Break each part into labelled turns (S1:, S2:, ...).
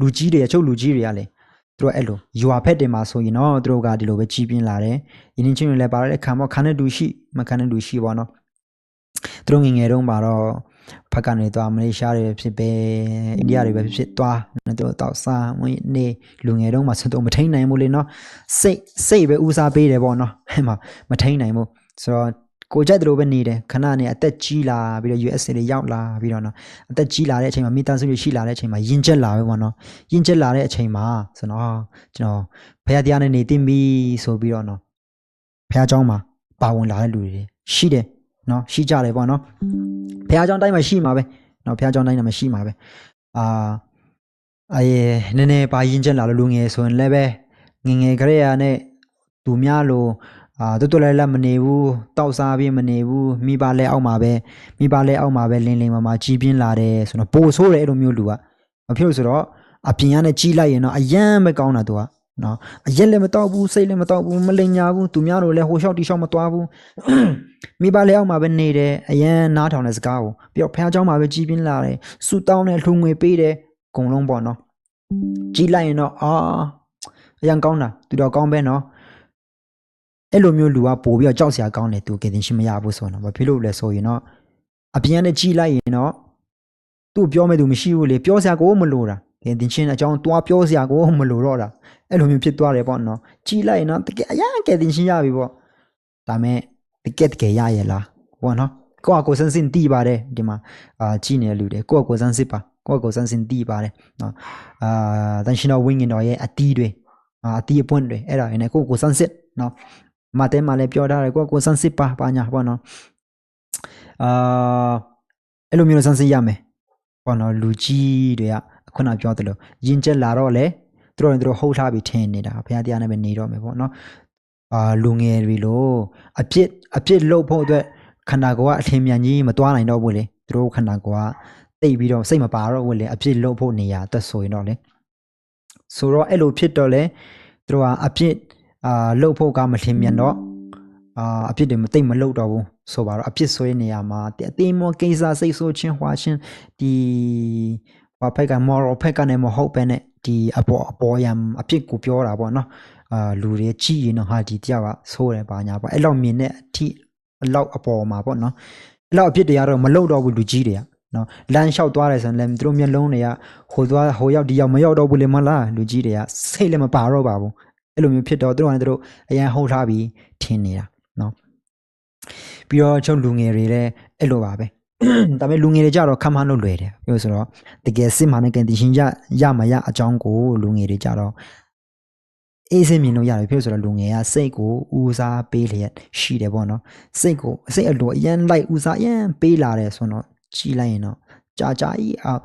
S1: လူကြီးတွေအချုပ်လူကြီးတွေကလေသူတို့အဲ့လိုယူာဖက်တင်မှာဆိုရင်တော့သူတို့ကဒီလိုပဲကြီးပြင်းလာတယ်ရင်းနှီးချင်းတွေလည်းပါတဲ့ခံပေါ့ခံတဲ့လူရှိမခံတဲ့လူရှိပေါ့နော်သူတို့ငယ်ငယ်တုန်းမှာတော့ဖက်ကနေသွားမလေးရှားတွေဖြစ်ပဲအိန္ဒိယတွေပဲဖြစ်ဖြစ်သွားသူတို့တောက်စားမွေးနေလူငယ်တုန်းမှာစတော့မထိန်နိုင်ဘူးလေနော်စိတ်စိတ်ပဲဦးစားပေးတယ်ပေါ့နော်အဲ့မှာမထိန်နိုင်ဘူးဆိုတော့ ကိုကြိုက်တယ်လို့ပဲနေတယ်ခဏနေအသက်ကြီးလာပြီးတော့ USA တွေရောက်လာပြီးတော့နော်အသက်ကြီးလာတဲ့အချိန်မှာမိသားစုတွေရှိလာတဲ့အချိန်မှာယဉ်ကျက်လာပဲပေါ့နော်ယဉ်ကျက်လာတဲ့အချိန်မှာဆိုတော့ကျွန်တော်ဖခင်တရားနဲ့နေတင်ပြီဆိုပြီးတော့နော်ဖခင်เจ้าမှာပါဝင်လာတဲ့လူတွေရှိတယ်နော်ရှိကြတယ်ပေါ့နော်ဖခင်เจ้าတိုင်းမှာရှိမှာပဲနော်ဖခင်เจ้าတိုင်းမှာရှိမှာပဲအာအဲနည်းနည်းပါယဉ်ကျက်လာလို့လူငယ်ဆိုရင်လည်းပဲငယ်ငယ်ကလေးရနဲ့သူများလို့ အာတော်တော်လည်းလည်းမနေဘူးတောက်စားပြီးမနေဘူးမိဘလည်းအောက်မှာပဲမိဘလည်းအောက်မှာပဲလင်းလင်းမမကြီးပြင်းလာတယ်ဆိုတော့ပိုဆိုးတယ်အဲ့လိုမျိုးလူကမဖြစ်လို့ဆိုတော့အပြင်ကနေကြီးလိုက်ရင်တော့အယမ်းပဲကောင်းတာသူကနော်အရက်လည်းမတော့ဘူးစိတ်လည်းမတော့ဘူးမလိန်ညာဘူးသူများတို့လည်းဟိုလျှောက်တီလျှောက်မသွားဘူးမိဘလည်းအောက်မှာပဲနေတယ်အယမ်းနားထောင်တဲ့စကားကိုပြီးတော့ဖះเจ้าမှာပဲကြီးပြင်းလာတယ်စူတောင်းတယ်လှူငွေပေးတယ်အကုန်လုံးပေါ့နော်ကြီးလိုက်ရင်တော့အာအယမ်းကောင်းတာသူတော့ကောင်းပဲနော် အဲ့လိုမျိုးလူကပို့ပြီးတော့ကြောက်စရာကောင်းတယ်သူကတင်ရှိမရဘူးဆိုတော့ဘာဖြစ်လို့လဲဆိုရင်တော့အပြင်ကနေကြီးလိုက်ရင်တော့သူ့ပြောမဲ့သူမရှိဘူးလေပြောစရာကိုမလိုတာကတင်ချင်းအကြောင်းတွားပြောစရာကိုမလိုတော့တာအဲ့လိုမျိုးဖြစ်သွားတယ်ပေါ့နော်ကြီးလိုက်ရင်တော့တကယ်အရင်ကတင်ရှိရပြီပေါ့ဒါမဲ့တကယ်တကယ်ရရဲ့လားဘောနော်ကိုယ့်အကိုစန်းစင်တီးပါတယ်ဒီမှာအာကြီးနေတဲ့လူတွေကိုယ့်အကိုစန်းစစ်ပါကိုယ့်အကိုစန်းစင်တီးပါတယ်နော်အာတန်ရှင်တော်ဝင်းငင်တော်ရဲ့အတီးတွေအာအတီးအပွင့်တွေအဲ့ဒါရင်းနဲ့ကိုယ့်ကိုစန်းစစ်နော် မတဲမှာလည်းပြောထားတယ်ကိုကကိုစမ်းစစ်ပါပါညာပေါ့နော်အာအဲ့လိုမျိုးစမ်းစစ်ရမယ်ပေါ့နော်လူကြီးတွေကခုနပြောသလိုယဉ်ကျက်လာတော့လေသူတို့တို့ဟုတ်ထားပြီးထင်နေတာဘုရားတရားနဲ့ပဲနေတော့မယ်ပေါ့နော်အာလူငယ်တွေလို့အပြစ်အပြစ်လုပ်ဖို့အတွက်ခန္ဓာကိုယ်ကအထင်မြန်ကြီးမတွားနိုင်တော့ဘူးလေသူတို့ခန္ဓာကိုယ်ကတိတ်ပြီးတော့စိတ်မပါတော့ဘူးလေအပြစ်လုပ်ဖို့နေရအတွက်ဆိုရင်တော့လေဆိုတော့အဲ့လိုဖြစ်တော့လေသူတို့ကအပြစ် အာလှုပ်ဖို့ကမထင်မြန်တော့အာအဖြစ်တွေမသိမ့်မလှုပ်တော့ဘူးဆိုပါတော့အဖြစ်ဆွဲနေရမှာအသေးမောကိစ္စစိတ်ဆိုးချင်းဟွာချင်းဒီဘာဖက်က moral ဖက်ကလည်းမဟုတ်ပဲနဲ့ဒီအပေါ်အပေါ်ယံအဖြစ်ကိုပြောတာပေါ့နော်အာလူတွေကြည့်ရင်တော့ဟာဒီတယောက်ကဆိုးတယ်ပါညာပေါ့အဲ့လောက်မြင်တဲ့အထိအလောက်အပေါ်မှာပေါ့နော်အဲ့လောက်အဖြစ်တွေကတော့မလှုပ်တော့ဘူးလူကြီးတွေကနော်လမ်းလျှောက်သွားတယ်ဆိုရင်လည်းသူတို့မျက်လုံးတွေကဟိုသွားဟိုရောက်ဒီရောက်မရောက်တော့ဘူးလေမလားလူကြီးတွေကစိတ်လည်းမပါတော့ပါဘူး အဲ့လိုမျိုးဖြစ်တော့သူတို့ကလည်းသူတို့အရန်ဟုတ်ထားပြီးထင်နေတာနော်ပြီးတော့ချုပ်လူငယ်တွေလည်းအဲ့လိုပါပဲဒါပေမဲ့လူငယ်တွေကြတော့ခမ်းမလို့လွယ်တယ်ပြောဆိုတော့တကယ်စစ်မှန်တဲ့ကင်တင်ရှင်ရရမရအကြောင်းကိုလူငယ်တွေကြတော့အေးစင်မြင်လို့ရတယ်ပြောဆိုတော့လူငယ်ကစိတ်ကိုဦးစားပေးလျက်ရှိတယ်ပေါ့နော်စိတ်ကိုစိတ်အလိုအရန်လိုက်ဦးစားအရန်ပေးလာတယ်ဆိုတော့ကြည်လိုက်ရင်တော့ကြာကြာကြီးအောင်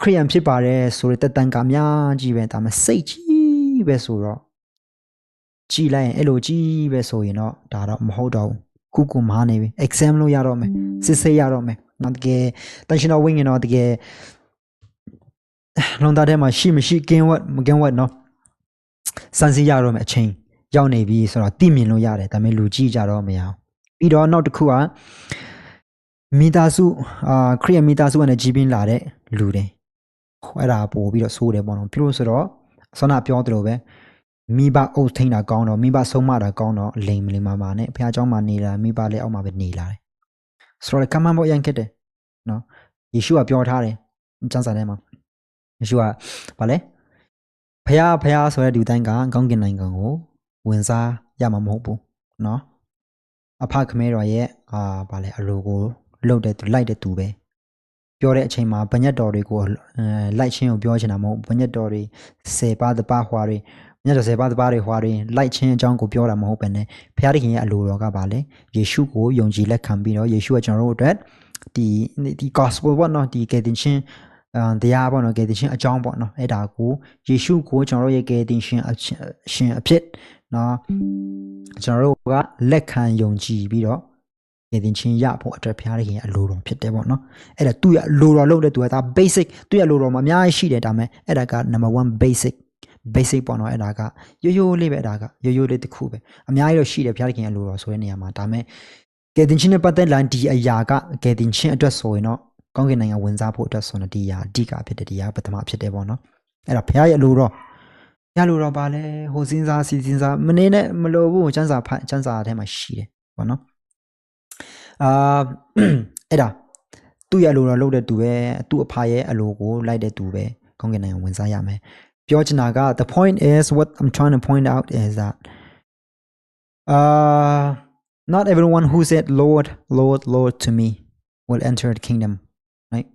S1: ခရိယန်ဖြစ်ပါတယ်ဆိုတဲ့တန်ကများကြီးပဲဒါမှစိတ်ကြီးပဲဆိုတော့ ကြည်လိုက်ရင်အဲ့လိုကြည်ပဲဆိုရင်တော့ဒါတော့မဟုတ်တော့ဘူးခုခုမားနေပြီ exam လို့ရတော့မယ်စစ်ဆေးရတော့မယ်နော်တကယ်တန်ရှင်တော်ဝိညာဉ်တော့တကယ်လုံသားထဲမှာရှိမရှိကင်းဝတ်မကင်းဝတ်နော်စမ်းစစ်ရတော့မယ်အချိန်ရောက်နေပြီဆိုတော့သိမြင်လို့ရတယ်ဒါပေမဲ့လူကြည့်ကြတော့မရအောင်ပြီးတော့နောက်တစ်ခုကမိသားစုအာခရီးမိသားစုကနေကြီးပင်းလာတဲ့လူတွေအဲ့ဒါပို့ပြီးတော့ဆိုးတယ်ပေါ့နော်ပြီးလို့ဆိုတော့ဆောနာပြောသလိုပဲ မိဘအုပ်ထိန်တာကောင်းတော့မိဘဆုံးမတာကောင်းတော့လိမ်မလိမ်မာမာနဲ့ဖះเจ้าမှာနေလာမိဘလည်းအောက်မှာပဲနေလာတယ်ဆိုတော့ကမ္မဘောရန်ခက်တယ်နော်ယေရှုကပြောထားတယ်ကျမ်းစာထဲမှာယေရှုကဗာလဲဖះဖះဆိုတဲ့ဒီတိုင်းကကောင်းကင်နိုင်ငံကိုဝင်စားရမှာမဟုတ်ဘူးနော်အဖခမဲတော်ရဲ့အာဗာလဲအလိုကိုလှုပ်တဲ့သူလိုက်တဲ့သူပဲပြောတဲ့အချိန်မှာဗညက်တော်တွေကိုအဲလိုက်ချင်းကိုပြောချင်တာမဟုတ်ဗညက်တော်တွေစေပါတပါဟွာတွေ မြတ်တော်စေပါတပါးတွေဟွာတွေလိုက်ချင်းအကြောင်းကိုပြောတာမဟုတ်ပဲねဖခင်သခင်ရဲ့အလိုတော်ကပါလေယေရှုကိုယုံကြည်လက်ခံပြီးတော့ယေရှုကကျွန်တော်တို့အတွက်ဒီဒီ gospel ပေါ့နော်ဒီကယ်တင်ရှင်အာတရားပေါ့နော်ကယ်တင်ရှင်အကြောင်းပေါ့နော်အဲ့ဒါကိုယေရှုကိုကျွန်တော်တို့ရဲ့ကယ်တင်ရှင်အရှင်အဖြစ်နော်ကျွန်တော်တို့ကလက်ခံယုံကြည်ပြီးတော့ကယ်တင်ရှင်ရဖို့အတွက်ဖခင်သခင်ရဲ့အလိုတော်ဖြစ်တယ်ပေါ့နော်အဲ့ဒါသူ့ရဲ့အလိုတော်လုပ်တဲ့သူကဒါ basic သူ့ရဲ့အလိုတော်မှာအများကြီးရှိတယ်ဒါမဲ့အဲ့ဒါက number 1 basic basic ပေါ့နော်အဲ့ဒါကရိုးရိုးလေးပဲအဲ့ဒါကရိုးရိုးလေးတစ်ခုပဲအများကြီးတော့ရှိတယ်ဖျားခင်ရဲ့လိုတော်ဆိုတဲ့နေရာမှာဒါမဲ့ကယ်တင်ချင်းနဲ့ပတ်သက်လာဒီအရာကကယ်တင်ချင်းအတွက်ဆိုရင်တော့ကောင်းကင်နိုင်ငံဝင်စားဖို့အတွက်ဆိုတော့ဒီအရာအဓိကဖြစ်တယ်ဒီအရာပထမဖြစ်တယ်ပေါ့နော်အဲ့ဒါဘုရားရဲ့အလိုတော်ဘုရားလိုတော်ပါလဲဟိုစဉ်းစားစီစဉ်စားမနေနဲ့မလိုဘူးစံစာဖတ်စံစာအထဲမှာရှိတယ်ပေါ့နော်အာအဲ့ဒါသူ့ရဲ့အလိုတော်လုပ်တဲ့သူပဲသူ့အဖရဲ့အလိုကိုလိုက်တဲ့သူပဲကောင်းကင်နိုင်ငံဝင်စားရမယ် ပြောချင်တာက the point is what i'm trying to point out is that uh not everyone who said lord lord lord to me will enter the kingdom right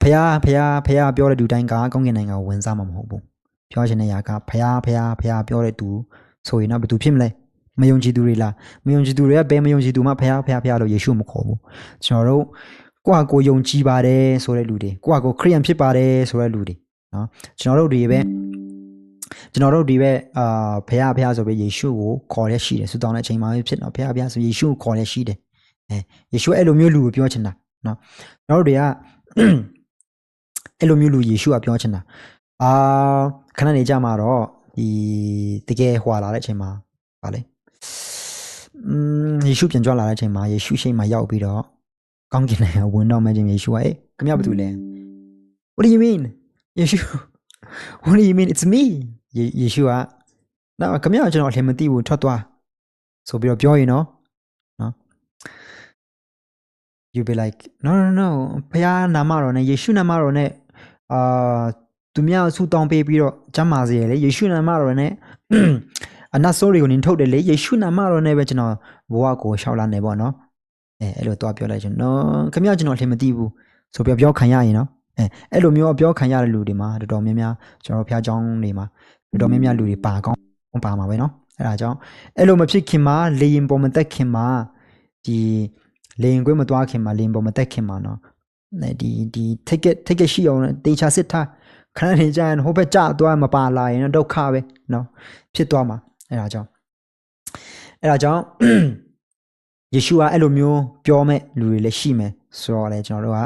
S1: ဖះဖះဖះပြောတဲ့သူတိုင်းကကောင်းကင်နိုင်ငံကိုဝင်စားမှာမဟုတ်ဘူးပြောချင်တဲ့ຢာကဖះဖះဖះပြောတဲ့သူဆိုရင်တော့ဘယ်သူဖြစ်မလဲမယုံကြည်သူတွေလားမယုံကြည်သူတွေကဘယ်မယုံကြည်သူမှဖះဖះဖះလို့ယေရှုမခေါ်ဘူးကျွန်တော်တို့ကိုယ့်ဟာကိုယ်ယုံကြည်ပါတယ်ဆိုတဲ့လူတွေကိုယ့်ဟာကိုယ်ခရိယန်ဖြစ်ပါတယ်ဆိုတဲ့လူတွေ နော်ကျွန်တော်တို့တွေပဲကျွန်တော်တို့ဒီပဲအာဖះဖះဆိုပြီးယေရှုကိုခေါ်ရရှိတယ်ဆူတောင်းတဲ့အချိန်မှာပဲဖြစ်တော့ဖះဖះဆိုယေရှုကိုခေါ်ရရှိတယ်အဲယေရှုအဲ့လိုမျိုးလူကိုပြောချင်တာနော်ကျွန်တော်တို့တွေကအဲ့လိုမျိုးလူယေရှုကပြောချင်တာအာခဏနေကြမှာတော့ဒီတကယ်ဟွာလာတဲ့အချိန်မှာဗာလေอืมယေရှုပြန်ကြွလာတဲ့အချိန်မှာယေရှုရှိမှရောက်ပြီးတော့ကောင်းကင်နိုင်ငံဝင်တော့မယ်ချင်းယေရှုကအေးခမရဘာတူလဲ What do you mean ယေရှု What do you mean it's me ယေယေရှုကနော်ခမရကျွန်တော်လည်းမသိဘူးထွက်သွားဆိုပြီးတော့ပြောရင်နော်နော် you be like no no no ဖခင်နာမတော်နဲ့ယေရှုနာမတော်နဲ့အာသူများဆူတောင်းပေးပြီးတော့ကျမ်းမာစေရလေယေရှုနာမတော်နဲ့အနတ်ဆိုးတွေကိုနင်ထုတ်တယ်လေယေရှုနာမတော်နဲ့ပဲကျွန်တော်ဘဝကိုရှောက်လာနေပေါ့နော်အဲအဲ့လိုတော့ပြောလိုက်ကျွန်တော်ခင်ဗျာကျွန်တော်လည်းမသိဘူးဆိုပြောပြောခံရရင်နော် အဲအဲ့လိုမျိုးပြောခံရတဲ့လူတွေမှာတော်တော်များများကျွန်တော်ဖျားเจ้าတွေမှာတော်တော်များများလူတွေပါကောင်းပါမှာပဲနော်အဲ့ဒါကြောင့်အဲ့လိုမဖြစ်ခင်မှာလေရင်ပေါ်မတက်ခင်မှာဒီလေရင်ကွင်းမသွားခင်မှာလေရင်ပေါ်မတက်ခင်မှာနော်ဒီဒီ ticket ticket ရှိအောင်တေချာစစ်ထားခဏနေကြရင်ဟိုဘက်ကျသွားမပါလာရင်ဒုက္ခပဲနော်ဖြစ်သွားမှာအဲ့ဒါကြောင့်အဲ့ဒါကြောင့် ယေရှုကအဲ့လိုမျိုးပြောမဲ့လူတွေလည်းရှိမယ်ဆိုတော့လေကျွန်တော်တို့က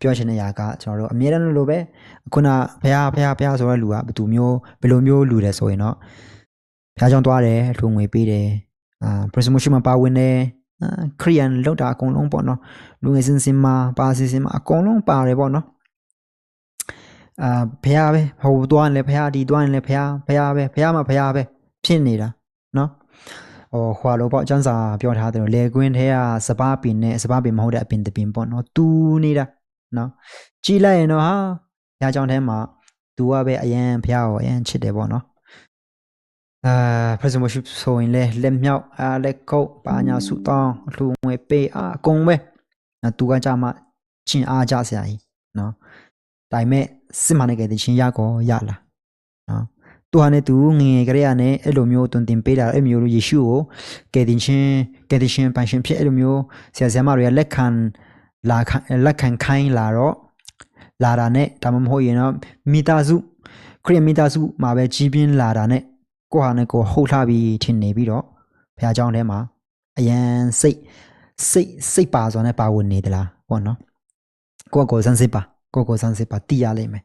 S1: ပြောချင်တဲ့ຢာကကျွန်တော်တို့အမြဲတမ်းလိုပဲခုနဖះဖះဖះဆိုတဲ့လူကဘယ်သူမျိုးဘယ်လိုမျိုးလူလဲဆိုရင်တော့ဖះကြောင့်သွားတယ်လူငွေပေးတယ်အာ promotion မှာပါဝင်တယ်အာခရီးယန်လောက်တာအကုန်လုံးပေါ့နော်လူငယ်စင်စင်မှာပါစင်စင်မှာအကုန်လုံးပါတယ်ပေါ့နော်အာဖះပဲဟိုသွားရင်လည်းဖះဒီသွားရင်လည်းဖះဖះပဲဖះမှာဖះပဲဖြစ်နေတာနော် ဟိုခွာလို့ပေါ့ကျန်းစာပြောထားတယ်လေကွင်းထဲကစပားပင်နဲ့စပားပင်မဟုတ်တဲ့အပင်တပင်ပေါ့နော်တူနေတာနော်ကြည်လိုက်ရင်တော့ဟာဖះကြောင့်ထဲမှာသူကပဲအရန်ဖះကိုအရန်ချစ်တယ်ပေါ့နော်အာပရဇမရှိဆိုရင်လေလက်မြောက်အာလက်ကုတ်ပါညာစုတောင်းအလှငွေပေးအာအကုန်ပဲနော်သူကကြမှာချင်းအားကြဆရာကြီးနော်ဒါပေမဲ့စစ်မှန်တဲ့ချင်းရကောရလာနော် သူဟာနဲ့သူငငယ်ကလေးကနဲ့အဲ့လိုမျိုးတွင်တင်ပေးတာအဲ့မျိုးလိုယေရှုကိုကယ်တင်ချင်းကယ်တင်ရှင်ပန်ရှင်ဖြစ်အဲ့လိုမျိုးဆရာဆရာမတွေကလက်ခံလာခံလက်ခံခိုင်းလာတော့လာတာနဲ့ဒါမှမဟုတ်ရင်တော့မိသားစုခရစ်မိသားစုမှာပဲကြီးပြင်းလာတာနဲ့ကိုဟာနဲ့ကိုဟုတ်လှပြီးထင်နေပြီးတော့ဘုရားကျောင်းထဲမှာအယံစိတ်စိတ်စိတ်ပါစွာနဲ့ပါဝင်နေသလားပေါ့နော်ကိုကကိုစမ်းစစ်ပါကိုကိုစမ်းစစ်ပါတည်ရလိမ့်မယ်